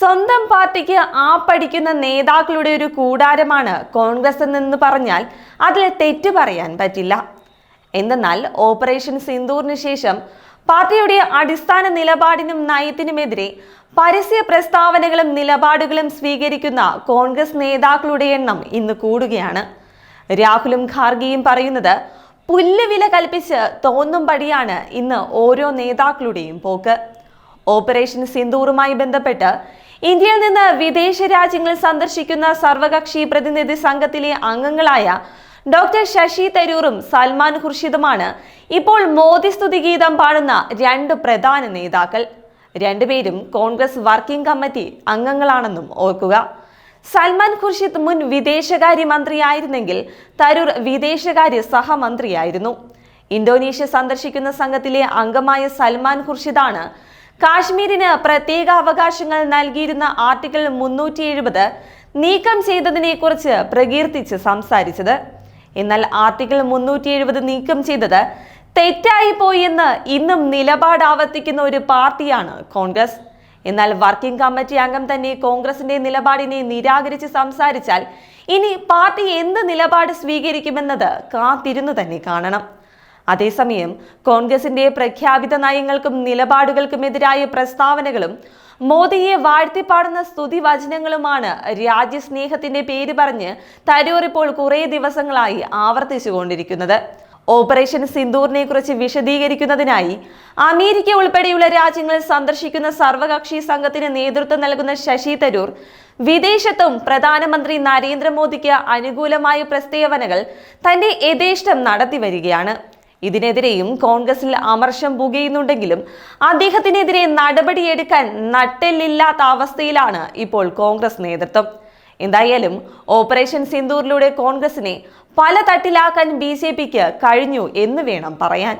സ്വന്തം പാർട്ടിക്ക് ആ പഠിക്കുന്ന നേതാക്കളുടെ ഒരു കൂടാരമാണ് കോൺഗ്രസ് എന്ന് പറഞ്ഞാൽ അതിൽ തെറ്റ് പറയാൻ പറ്റില്ല. എന്തെന്നാൽ ഓപ്പറേഷൻ സിന്ദൂറിന് ശേഷം പാർട്ടിയുടെ അടിസ്ഥാന നിലപാടിനും നയത്തിനുമെതിരെ പരസ്യ പ്രസ്താവനകളും നിലപാടുകളും സ്വീകരിക്കുന്ന കോൺഗ്രസ് നേതാക്കളുടെ എണ്ണം ഇന്ന് കൂടുകയാണ്. രാഹുലും ഖാർഗിയും പറയുന്നത് പുല്ലുവില കൽപ്പിച്ച് തോന്നുംപടിയാണ് ഇന്ന് ഓരോ നേതാക്കളുടെയും പോക്ക്. ഓപ്പറേഷൻ സിന്ദൂറുമായി ബന്ധപ്പെട്ട് ഇന്ത്യയിൽ നിന്ന് വിദേശ രാജ്യങ്ങൾ സന്ദർശിക്കുന്ന സർവകക്ഷി പ്രതിനിധി സംഘത്തിലെ അംഗങ്ങളായ ഡോക്ടർ ശശി തരൂറും സൽമാൻ ഖുർഷിദുമാണ് ഇപ്പോൾ മോദി സ്തുതി ഗീതം പാടുന്ന രണ്ട് പ്രധാന നേതാക്കൾ. രണ്ടുപേരും കോൺഗ്രസ് വർക്കിംഗ് കമ്മിറ്റി അംഗങ്ങളാണെന്നും ഓർക്കുക. സൽമാൻ ഖുർഷിദ് മുൻ വിദേശകാര്യ മന്ത്രിയായിരുന്നെങ്കിൽ തരൂർ വിദേശകാര്യ സഹമന്ത്രിയായിരുന്നു. ഇന്തോനേഷ്യ സന്ദർശിക്കുന്ന സംഘത്തിലെ അംഗമായ സൽമാൻ ഖുർഷിദാണ് കാശ്മീരിന് പ്രത്യേക അവകാശങ്ങൾ നൽകിയിരുന്ന ആർട്ടിക്കിൾ മുന്നൂറ്റി എഴുപത് നീക്കം ചെയ്തതിനെ കുറിച്ച് പ്രകീർത്തിച്ച് സംസാരിച്ചത്. എന്നാൽ ആർട്ടിക്കിൾ മുന്നൂറ്റി എഴുപത് നീക്കം ചെയ്തത് തെറ്റായി പോയെന്ന് ഇന്നും നിലപാട് ആവർത്തിക്കുന്ന ഒരു പാർട്ടിയാണ് കോൺഗ്രസ്. എന്നാൽ വർക്കിംഗ് കമ്മിറ്റി അംഗം തന്നെ കോൺഗ്രസിന്റെ നിലപാടിനെ നിരാകരിച്ച് സംസാരിച്ചാൽ ഇനി പാർട്ടി എന്ത് നിലപാട് സ്വീകരിക്കുമെന്നത് കാത്തിരുന്നു തന്നെ കാണണം. അതേസമയം കോൺഗ്രസിന്റെ പ്രഖ്യാപിത നയങ്ങൾക്കും നിലപാടുകൾക്കുമെതിരായ പ്രസ്താവനകളും മോദിയെ വാഴ്ത്തിപ്പാടുന്ന സ്തുതി വചനങ്ങളുമാണ് രാജ്യസ്നേഹത്തിന്റെ പേര് പറഞ്ഞ് തരൂർ ഇപ്പോൾ കുറേ ദിവസങ്ങളായി ആവർത്തിച്ചുകൊണ്ടിരിക്കുന്നത്. ഓപ്പറേഷൻ സിന്ദൂറിനെ കുറിച്ച് വിശദീകരിക്കുന്നതിനായി അമേരിക്ക ഉൾപ്പെടെയുള്ള രാജ്യങ്ങൾ സന്ദർശിക്കുന്ന സർവകക്ഷി സംഘത്തിന് നേതൃത്വം നൽകുന്ന ശശി തരൂർ വിദേശത്തും പ്രധാനമന്ത്രി നരേന്ദ്രമോദിക്ക് അനുകൂലമായ പ്രസ്താവനകൾ തന്റെ യഥേഷ്ടം നടത്തി വരികയാണ് ഇതിനെതിരെയും കോൺഗ്രസിൽ അമർഷം പുകയുന്നുണ്ടെങ്കിലും അദ്ദേഹത്തിനെതിരെ നടപടിയെടുക്കാൻ നട്ടെല്ലില്ലാത്ത അവസ്ഥയിലാണ് ഇപ്പോൾ കോൺഗ്രസ് നേതൃത്വം. എന്തായാലും ഓപ്പറേഷൻ സിന്ദൂറിലൂടെ കോൺഗ്രസിനെ പല തട്ടിലാക്കാൻ ബി കഴിഞ്ഞു എന്ന് വേണം പറയാൻ.